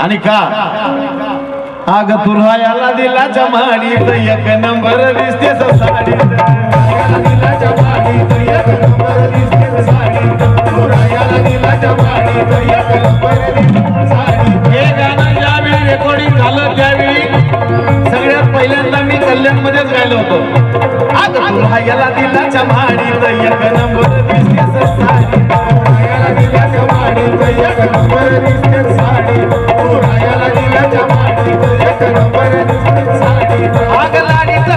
आणि का? आग तुला याला दिला जमाडीत एक नंबर दिसते साडी हे गाणं ज्यावेळी रेकॉर्डिंग झालं त्यावेळी सगळ्यात पहिल्यांदा मी कल्याण गायलो होतो. आग तुला याला दिला जमाडीत एक नंबर दिसते साडी आग लाडीत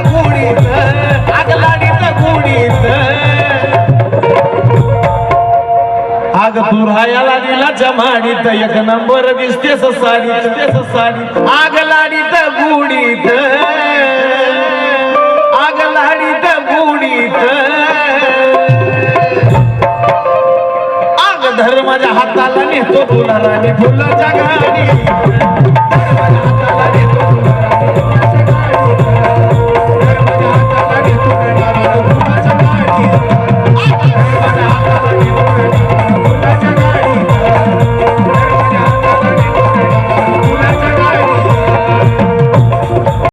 आग दिला जमाडीत एक नंबर दिसतेस साडी. दिसतेस साडी आग लाडीत गुडीत धर माझ्या हाताला नेतो तुला राणी फुलाच्या गाणी धर हाताला नेतो तुला